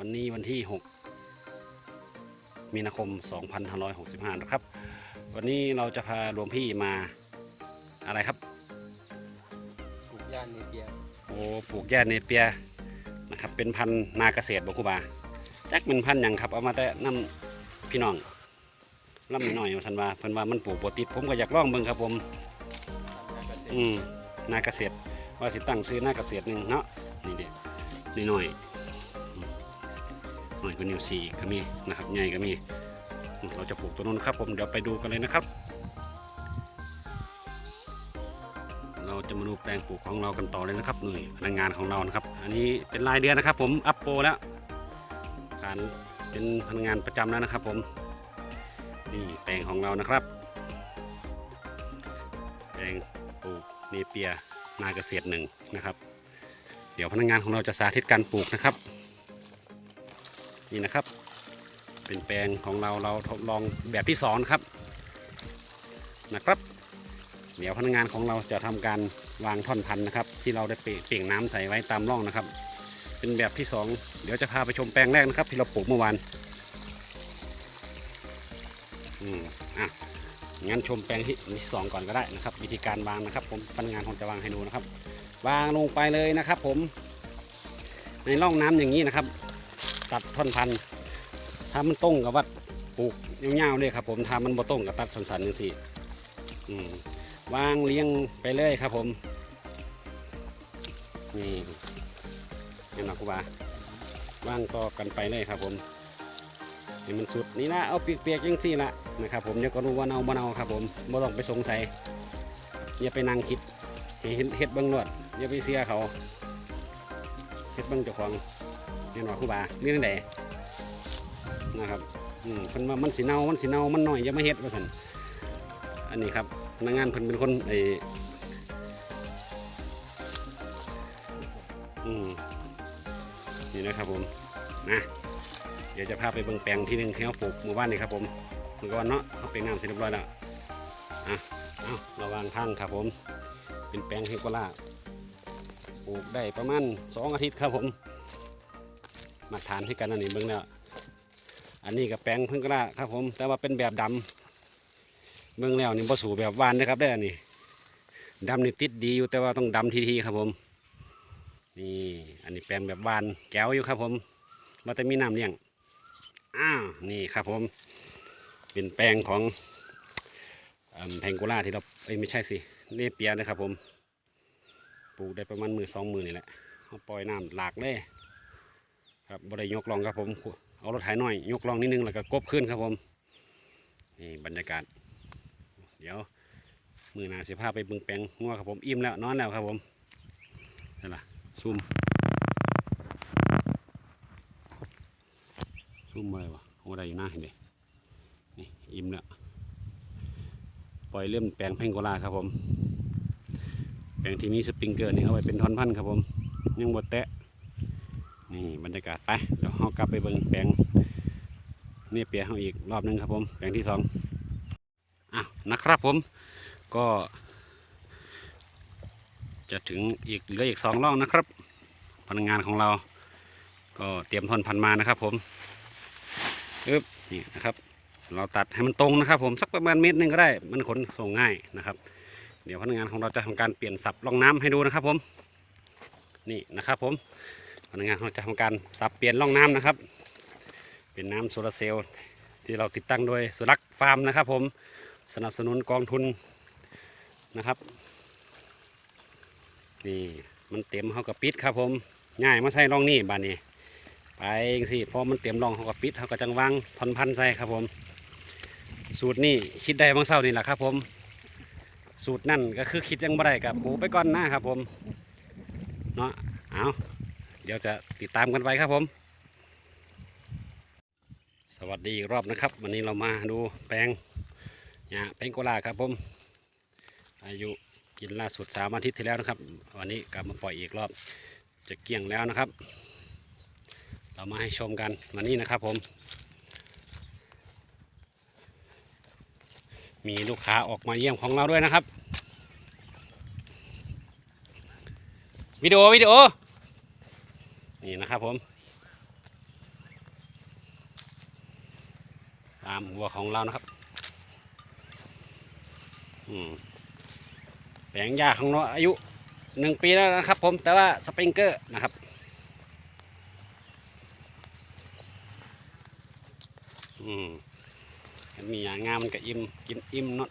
วันนี้วันที่ 6 มีนาคม 2565 นะครับ วันนี้เราจะพาหลวงพี่มาอะไรครับ ปลูกย่านเนเปีย โอ้ปลูกหญ้าเนเปียนะครับ เป็นพันธุ์นาเกษตรบครูบาจักเป็นพันธุ์หยังครับ เอามาแต่น้ำพี่น้องล่ำหน่อยๆสันว่าเพิ่นว่ามันปลูกปติดผมก็อยากลองเบิ่งครับผม อืมนาเกษตรว่าสิตั้งซื้อนาเกษตรหนึ่งเนาะนี่เด็นี่หน่อยอืมห น่อยกว่านิ้วสี่ก็มีนะครับใหญ่ก็มี เราจะปลูกตัวนู้นครับผมเดี๋ยวไปดูกันเลยนะครับ เราจะมาดูแปลงปลูกของเรากันต่อเลยนะครับหน่วยพนักงานของเรานะครับ อันนี้เป็นรายเดือนนะครับ ผมอัปโปแล้ว การเป็นพนักงานประจำแล้วนะครับ ผมนี่แปลงของเรานะครับ แปลงปลูกเนเปียนาเกษตรหนึ่งนะครับ เดี๋ยวพนักงานของเราจะสาธิตการปลูกนะครับ นี่นะครับ เป็นแปลงของเราเราทดลองแบบที่สองนะครับนะครับเดี๋ยวพนักงานของเราจะทำการวางท่อนพันนะครับ ที่เราได้เปเปล่งน้ำใส่ไว้ตามร่องนะครับ เป็นแบบที่สองเดี๋ยวจะพาไปชมแปลงแรกนะครับ ที่เราปลูกเมื่อวานอืมอะงั้นชมแปลงที่ที่สองก่อนก็ได้นะครับ วิธีการวางนะครับ ผมพนักงานผมจะวางให้ดูนะครับ วางลงไปเลยนะครับ ผม ในร่องน้ำอย่างนี้นะครับ ตัดท่อนพันธุ์ถ้ามันตรงกับว่าปลูกยาวๆเลยครับ ผมถ้ามันบ่ตรงกับตัดสันๆอย่างสี่วางเลี้ยงไปเลยครับ ผมนี่เห็นไหมครูบาวางต่อกันไปเลยครับ ผมนี่มันสุดนี่นะเอาเปียกๆยังสี่ละนะครับ ผมเดี๋ยวก็รู้ว่าเน่าบ่เน่าครับ ผมบ่ต้องไปสงสัยอย่าไปนั่งคิดให้เฮ็ดเฮ็ดบิ่งนวดอย่าไปเสียเขาเฮ็ดบิ่งเจ้าของ เห็นว่าครูบาเรื่องใดนะครับอืมเพิ่นว่ามันสิเนามันสิเนามันหน้อยอย่ามาเฮ็ดว่าซั่นอันนี้ครับนักงานเพิ่นเป็นคนไออืมนี่นะครับผมนะเดี๋ยวจะพาไปเบิ่งแปลงที่หนึ่งที่เขาปลูกหมู่บ้านนี่ครับผมเมื่อก่อนเนาะเขาเป็นน้ำเสร็จเรียบร้อยแล้วอะเอาระวังทางครับผม เป็นแปลงเฮกโกล่าปลูกได้ประมาณสองอาทิตย์ครับผม มาทานให้กันอันนี้เบิ่งแล้วอันนี้กับแปลงเพิ่งกล้าครับผม แต่ว่าเป็นแบบดำเบิ่งแล้วนี่บ่สู่แบบวานนะครับได้อันนี้ดำนี่ติดดีอยู่แต่ว่าต้องดำทีๆครับผม นี่อันนี้แปลงแบบวานแก้วอยู่ครับผมว่าแต่มีน้ำเลี้ยงอ้าวนี่ครับผม เป็นแปลงของแพงโกล่าที่เราเอ้ยไม่ใช่สิเนเปียนะครับผมปลูกได้ประมาณมือสองมือนี่แหละเอาปล่อยน้ำหลากเลย ครับบริยกลองครับผมเอารถไถหน่อย ยกลองนิดนึงแล้วก็กบขึ้นครับผมนี่บรรยากาศ เดี๋ยวมือนาสิพาไปบึงแปลงงัวครับผมอิ่มแล้วนอนแล้วครับผมนั่นล่ะซุ่มซุ่มอะไรวะโอ้ได้อยู่หน้าเห็นดินี่อิ่มแล้วปล่อยเริ่มแปลงแพงโกลาครับผมแปลงที่มีสปริงเกอร์นี่เอาไว้เป็นท่อนพันธ์ครับผมยังบดแตะ นี่บรรยากาศไปเดี๋ยวเรากลับไปเบิ่งแปลงนี่เปียเขาอีกรอบหนึงครับผมแปลงที่สองอะนะครับผมก็ จะถึงอีกเหลืออีกสองร่องนะครับพนักงานของเรา ก็เตรียมทอนพันมานะครับผมอึ๊บนี่นะครับ เราตัดให้มันตรงนะครับ ผมสักประมาณเมตรหนึงก็ได้ มันขนส่งง่ายนะครับ เดี๋ยวพนักงานของเราจะทำการเปลี่ยนสับรองน้ำให้ดูนะครับผม นี่นะครับผม นักงานเราจะทำการสับเปลี่ยนร่องน้ำนะครับ เป็นน้ำโซลาร์เซลล์ที่เราติดตั้งโดยสุรักษ์ฟาร์มนะครับ ผมสนับสนุนกองทุนนะครับนี่มันเต็มเขากับปิดครับผมง่ายมาใส่ร่องนี่บานนี้ไปสิพอมันเตรียมรองเขาก็ปิดเขาก็จังวางทอนพันใส่ครับผม สูตรนี่คิดได้บางเศร้านี่แหละครับผม สูตรนั่นก็คือคิดยังบ่ได้กับปูไปก่อนหน้าครับผมเนาะเอา เดี๋ยวจะติดตามกันไปครับผม สวัสดีอีกรอบนะครับ วันนี้เรามาดูแปลงหญ้าแปลงโกลาครับผม อายุกินล่าสุดสามอาทิตย์ที่แล้วนะครับ วันนี้กลับมาปล่อยอีกรอบ จะเกลี้ยงแล้วนะครับ เรามาให้ชมกันวันนี้นะครับผม มีลูกค้าออกมาเยี่ยมของเราด้วยนะครับวิดีโอวิดีโอ นี่นะครับผม ตามหัวของเรานะครับแปลงยาของเราอายุหนึ่งปีแล้วนะครับผมแต่ว่าสปริงเกอร์นะครับอืมมีอย่างงามมันก็อิ่มกินอิ่มนอนอุด